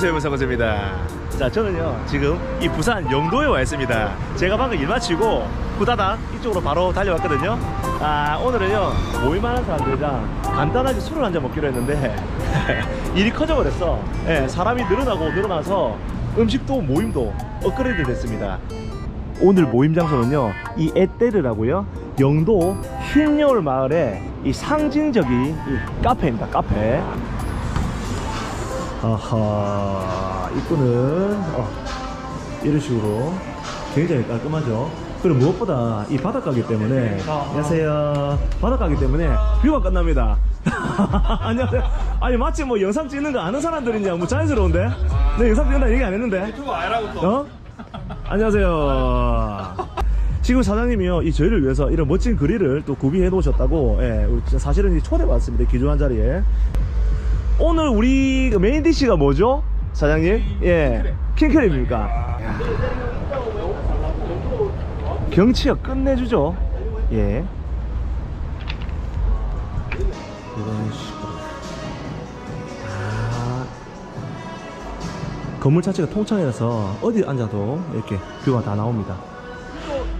안녕하세요. 문상호입니다. 자, 저는요, 지금 이 부산 영도에 와 있습니다. 제가 방금 일 마치고 후다닥 이쪽으로 바로 달려왔거든요. 아, 오늘은요, 모임하는 사람들이랑 간단하게 술을 한 잔 먹기로 했는데, 일이 커져버렸어. 예, 사람이 늘어나고 늘어나서 음식도 모임도 업그레이드 됐습니다. 오늘 모임 장소는요, 이 에떼르라고요, 영도 흰여울 마을의 이 상징적인 이 카페입니다, 카페. 아하 입구는 어, 이런 식으로 굉장히 깔끔하죠 그리고 무엇보다 이 바닷가기 때문에 안녕하세요 바닷가기 때문에 뷰가 끝납니다 안녕하세요 아니 마치 뭐 영상 찍는 거 아는 사람들이냐 뭐 자연스러운데 내 영상 찍는다 얘기 안 했는데 유튜브 알라고 또. 어? 안녕하세요. 지금 사장님이요, 이 저희를 위해서 이런 멋진 그릴을 또 구비해 놓으셨다고, 예, 사실은 이 초대받았습니다. 기조한 자리에. 오늘 우리 그 메인 디시가 뭐죠? 사장님? 예. 킹크랩입니까? 경치가 끝내주죠. 예. 이런 식으로. 아. 건물 자체가 통창이라서 어디 앉아도 이렇게 뷰가 다 나옵니다.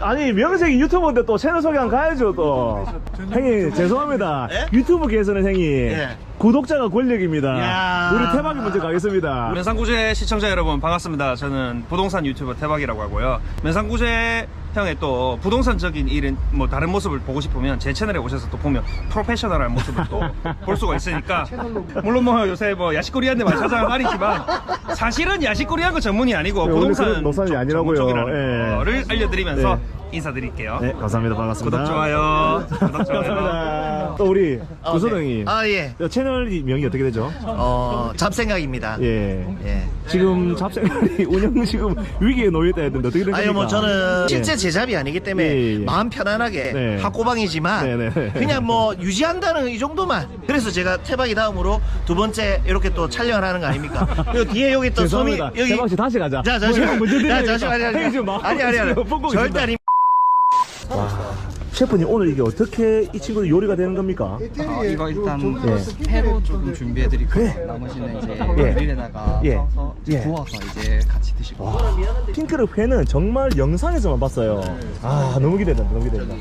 아니 명색이 유튜버인데 또 채널 소개 한 가야죠 또. 형님 죄송합니다. 예? 유튜브계에서는 형님 예. 구독자가 권력입니다. 우리 태박이 먼저 가겠습니다. 면상구제 시청자 여러분 반갑습니다. 저는 부동산 유튜버 태박이라고 하고요. 면상구제 형의 또 부동산적인 일은 뭐 다른 모습을 보고 싶으면 제 채널에 오셔서 또 보면 프로페셔널한 모습을 또 볼 수가 있으니까 물론 뭐 요새 뭐 야식거리한데 많이 찾아가리지만 사실은 야식거리한 거 전문이 아니고 네, 부동산 노선이 아니라고요. 쪽이라는 예. 거를 알려드리면서 네. 인사드릴게요. 네 감사합니다 반갑습니다. 구독 좋아요. 구독 좋아요. 감사합니다. 또 우리 아, 구소동님 네. 아, 예. 채널 명이 어떻게 되죠? 어, 잡생각입니다. 예. 예. 지금 잡생활이 운영 지금 위기에 놓였다 했는데 어떻게 됩니까? 아니, 뭐, 저는 예. 실제 제잡이 아니기 때문에 예, 예. 마음 편안하게 네. 학고방이지만 네, 네. 그냥 뭐 유지한다는 이 정도만. 그래서 제가 태박이 다음으로 두 번째 이렇게 또 촬영을 하는 거 아닙니까? 그리고 뒤에 여기 또 소미, 죄송합니다. 여기. 대박 씨 다시 가자. 자, 잠시만. 먼저 드려야 자, 잠시만. 되겠다. 형이 지금 막 아니, 아니, 아니. 지금 뻥뻥 절대. 아니. 와, 셰프님 오늘 이게 어떻게 이 친구들 요리가 되는 겁니까? 어, 이거 일단 예. 회로 조금 준비해드리고 그래. 나머지는 이제 예. 그릴에다가 예. 써서 이제 예. 구워서 이제 같이 드시고 와, 핑크랩 회는 정말 영상에서만 봤어요. 아, 너무 기대된다, 너무 기대된다.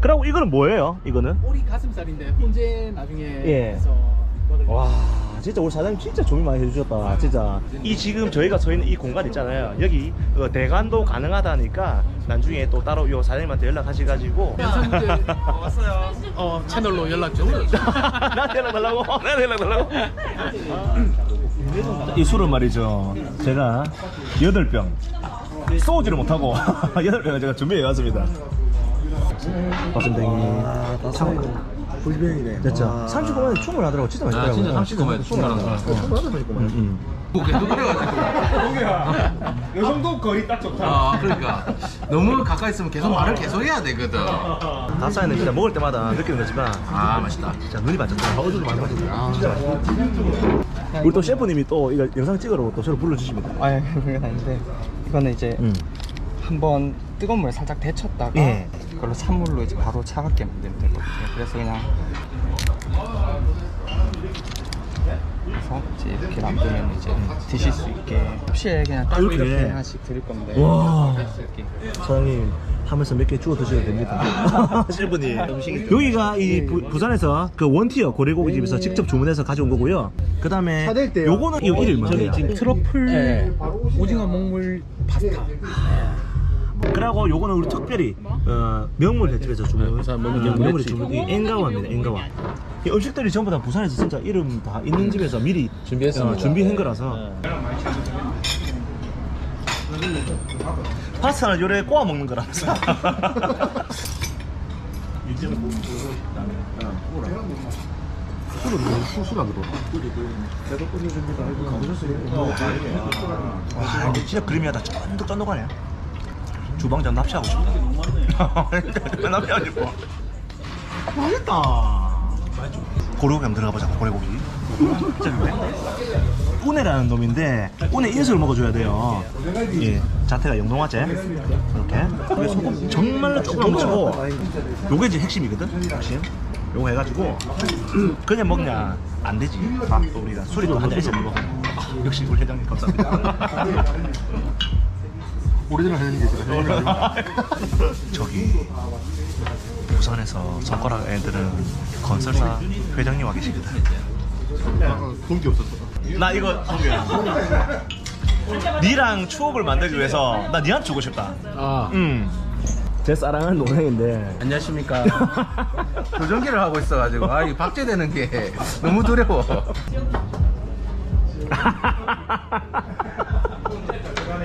그리고 이거는 뭐예요? 이거는? 오리 가슴살인데 혼재 나중에 예. 해서 와, 진짜 우리 사장님 진짜 조미 많이 해주셨다, 진짜. 이 지금 저희가 서 있는 이 공간 있잖아요. 여기 어, 대관도 가능하다니까 나중에 또 따로 요 사장님한테 연락하셔가지고. 면상구제 왔어요. 어, 채널로 연락 주세요. 나한테 연락 달라고? 나한테 연락 달라고? 이 술은 말이죠. 제가 8병 쏘지를 못하고 8병을 제가 준비해 왔습니다. 형님. 참. 불병이네. 됐죠. 39만원 충분하더라고. 진짜 맛있더라고요. 진짜 39만 충분하더라. 음, 요 정도 거리 딱 좋다. 아 그러니까 너무 가까이 있으면 계속 말을 계속 해야 되거든. 음. 다사이는 진짜 먹을 때마다 느끼는 거지만 아 맛있다. 진짜 눈이 반짝다. 어제도 많이 맞았어요. 진짜 맛있다. 우리 또 셰프님이 또 이거 영상 찍으라고 또 저를 불러주십니다. 아 그건 아닌데 이거는 이제 음. 한번 뜨거운 물에 살짝 데쳤다가 예. 그걸로 찬물로 이제 바로 차갑게 만들면 될 것 같아요 그래서 그냥 그래서 이제 이렇게 놔두면 이제 드실 수 있게 접시에 그냥 딱 이렇게? 이렇게 하나씩 드릴 건데 와. 사장님 하면서 몇 개 주워 드셔도 됩니다. 셰프님. 여기가 이 부, 부산에서 그 원티어 고래고기 집에서 직접 주문해서 가져온 거고요. 그 다음에 요거는 이거 이름이 뭐예요? 트러플 오징어 먹물 파스타. 그리고 요거는 우리 특별히 어, 명물 횟집에서 주문 부산 명물 어, 명물 명물 횟집. 주문 이 엔가와입니다. 엔가와. 이 음식들이 전부 다 부산에서 진짜 이름 다 있는 집에서 미리 준비했습니다. 어, 준비한 거라서. 파스타는 요래 꼬아 먹는 거라면서. 와, 근데 진짜 그림이 하다. 쫀득쫀득하네. 주방장 납치하고 싶다. 납치하고 싶어. 맛있다. 고래고기 한번 들어가 보자. 고래고기. 우네라는 놈인데 우네 인수를 먹어줘야 돼요. 예, 자태가 영동화제 이렇게. 그리고 소금 정말로 조금 치고 요게 이제 핵심이거든. 핵심. 요거 해가지고 그냥 먹냐 안 되지 아, 또 우리가 술이 또 한잔 있어야 되고 아, 역시 우리 회장님 감사합니다 오리지널 회장님 계시다. 저기 부산에서 손가락 애들은 건설사 회장님 와 계십니다 돈게 없었어. 나 이거 니랑 추억을 만들기 위해서 나 니한테 주고 싶다 아 음 제 사랑하는 동생인데 안녕하십니까. 조정기를 하고 있어가지고 아 이 박제되는 게 너무 두려워.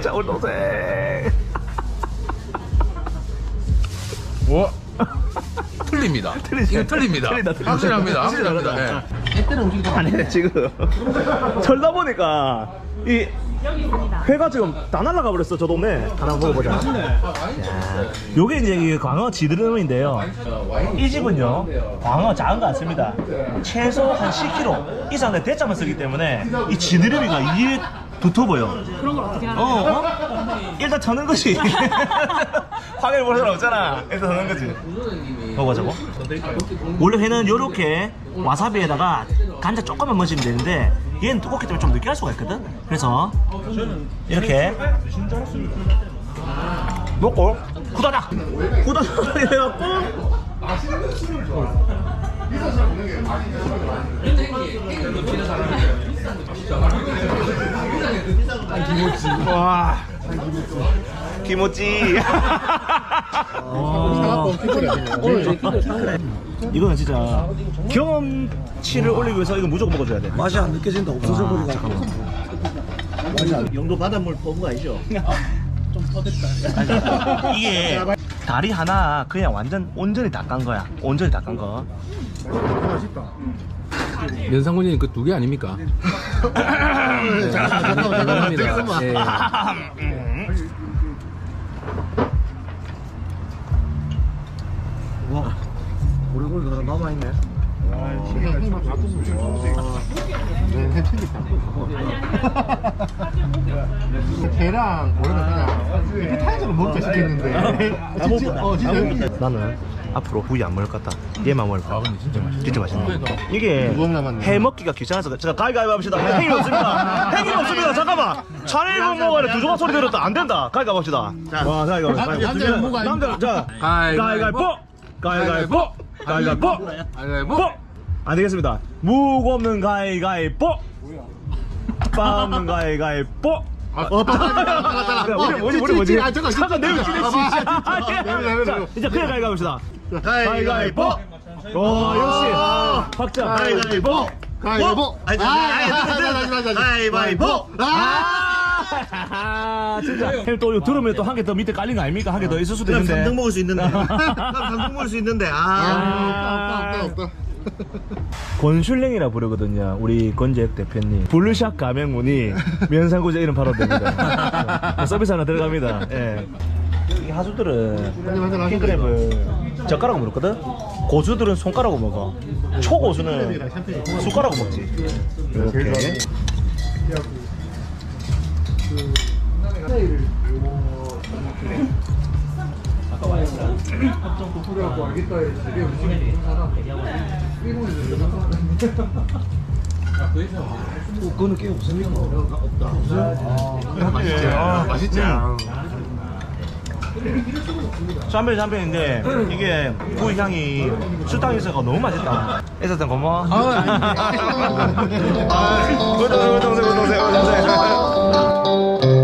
자 우리 동생 와. 틀립니다. 틀리지? 이거 틀립니다. 틀린다, 틀린다. 확실합니다. 확실합니다. 예. 아니 지금 철다 보니까 이 회가 지금 다 날라가 버렸어 저 동네 하나 먹어보자 야, 요게 이제 이 광어 지드러미인데요 이 집은요 광어 작은 거안 씁니다 최소 한 10kg 이상의 대짜만 쓰기 때문에 이 지드러미가 이게 두터워요. 그런 걸 어떻게 하는 어, 거야? 어? 일단 터는 거지. 확인해 볼 사람 없잖아. 일단 터는 거지. 먹어 저거 원래 회는 요렇게 와사비에다가 간장 조금만 넣으시면 되는데 얘는 두껍기 때문에 좀 느끼할 수가 있거든. 그래서 이렇게 먹고 후다닥! 후다닥! 해갖고 와 김오찌. 이거는 진짜 경험치를 올리기 위해서 이거 무조건 먹어줘야 돼. 맛이 안 느껴진다. 없어져 버리가 잠깐만. 영도 바닷물 뽑은 거 아니죠? 이게 다리 하나 그냥 완전 온전히 닦은 거야. 온전히 닦은 거 면상군님 그 두 개 아닙니까? 감사합니다. 예. 오래오래 남아있네 걔랑 원래는 그냥 이렇게 타이저로 먹자 시켰는데. 어. 나는 앞으로 구이 안 먹을 것 같다. 얘만 먹을 거야 근데 진짜 맛있어. 진짜 맛있네. 이게 무겁 남았네. 해 먹기가 귀찮아서 제가 가위가위 합시다. 행위 없습니다. 행위 없습니다. 잠깐만. 차례분 먹어야 두 조각 소리 들었다. 안 된다. 가위가위 합시다. 와 가위가위 남자 뭐가 남자 자. 가위가위보. 가위가위보. 가위가위보. 뽀! 안 되겠습니다. 무고 없는 가위가위보. 빠 없는 가위가위보. 어, 그래, 우리 뭐지 우리 뭐지? 아, 잠깐, 잠깐 내면 진짜. 아, 진짜. 이제 그냥 가위가위봅시다. 가위가위보! 와 역시 박자. 가위가위보! 가위바위보. 아니, 아니, 아니, 가위바위보! 아, 진짜. 형님 또 들으면 또 한 개 더 밑에 깔린 거 아닙니까? 한 개 더 있을 수도 있는데. 3등 먹을 수 있는데. 3등 먹을 수 있는데. 아. 아, 없다, 없다, 없다. 권슐랭이라 부르거든요. 우리 권재혁 대표님. 블루샷 가맹문이 면상구제 이름 바로 됩니다. 서비스 하나 들어갑니다. 예. 이 하수들은 킹크랩을 젓가락으로 먹거든? 고수들은 손가락으로 먹어. 초고수는 숟가락으로 먹지. 이렇게. 맛있지? 샴페인 샴페인인데 이게 구이 향이 술탕 있어가 너무 맛있다. 애써서 고마워. 아, 우리 동생, 우리 동생, 우리 동생, 우리 동생.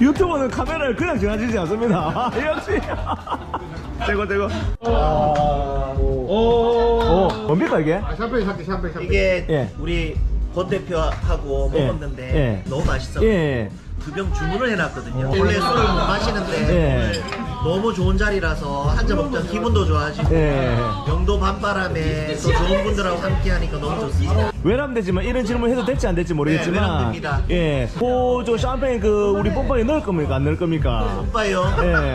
유튜버는 카메라를 그냥 지나치지 않습니다. 역시. 대고 대고. 오. 뭡니까 이게? 아, 샴페인 샴페인 샴페인 샴페인. 이게 예. 우리 권 대표하고 예. 먹었는데 예. 너무 맛있어. 예. 두 병 주문을 해놨거든요. 원래 술을 못 마시는데 예. 오늘 너무 좋은 자리라서 한잔 먹자 기분도 좋아지고 예. 영도 밤바람에 또 좋은 분들하고 함께 하니까 너무 좋습니다. 외람되지만 이런 질문 해도 될지 안 될지 모르겠지만 네, 외람됩니다. 예. 호조 샴페인 그 우리 pom파에 넣을 겁니까 안 넣을 겁니까? 오빠요. 예.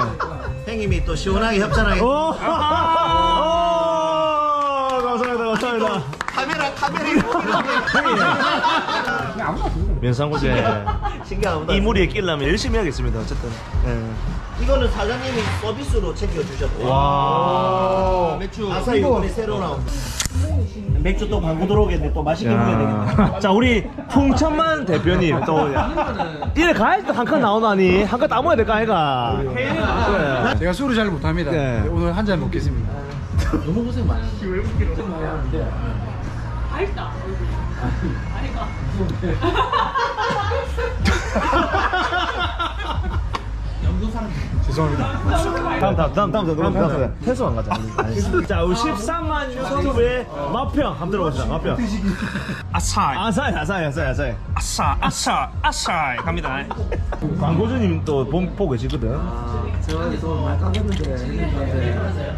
형님이 또 시원하게 협찬하게 오! 오! 감사합니다. 감사합니다. 카메라 카메라 면상고제 신기하다. 이 무리에 끼려면 열심히 하겠습니다. 어쨌든. 예. 이거는 사장님이 서비스로 챙겨주셨고 와. 맥주 아사히 이번에 새로 나온 맥주 또 광고 들어오겠네 또 맛있게 먹어야 되겠네 야. 자 우리 풍천만 대표님 또 이래 가야지 한칸 나오나니 한 칸 따먹어야 될까 아이가 그래. 제가 술을 잘 못합니다. 네. 오늘 한 잔 먹겠습니다. 너무 고생 많이 하 는데. 죄송합니다. 다음 다음 다음 다음 다음 다음 태수 안 가자. 자 우리 13만 유튜브의 맛평 한번 들어봅시다 맛평 아사이. 아사히 아사히 아사히 아사히 아사 아사 아사이. 갑니다. 광고주님 또 본- 보고 계시거든. 제가 또 많이 깎였는데. 형님한테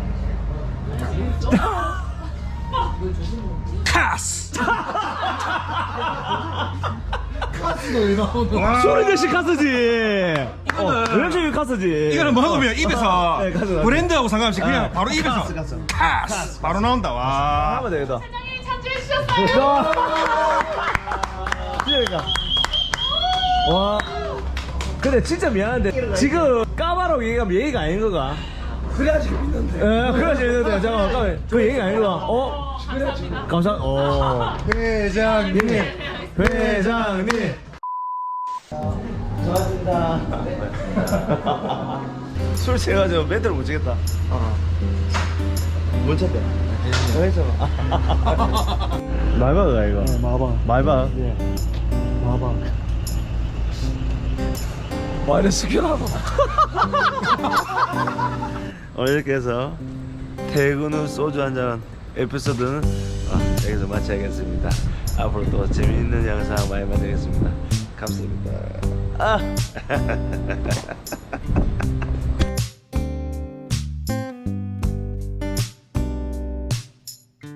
카스 소리 대신 카스지. 어, 이런 카스지. 이거는 먹으면 입에서 네, 가스, 가스. 브랜드하고 상관없이 그냥 네. 바로 입에서 가스, 가스. 카스. 바로 나온다. 와. 하면 되겠다. 사장님이 참조해 주셨어요. 그러니까 와. 근데 진짜 미안한데 지금 까바로 얘기하면 얘기가 아닌 거가? 그래가지고 있는데. 예 그래가지고 있는데. 잠깐만 잠깐만. 그 얘기가 아닌 거가? 어? 감사 어. 회장님. 회장님 고맙습니다. 술 취해가지고 멘트를 못 치겠다. 뭔 차대? 했잖아 말박이가 이거. 마박. 말박? 예. 와 이래 숙여라고 어, 이렇게 해서 퇴근 후 소주 한잔 에피소드는 아, 여기서 마쳐야겠습니다. 앞으로 또 재미있는 영상 많이 만들겠습니다 감사합니다 아.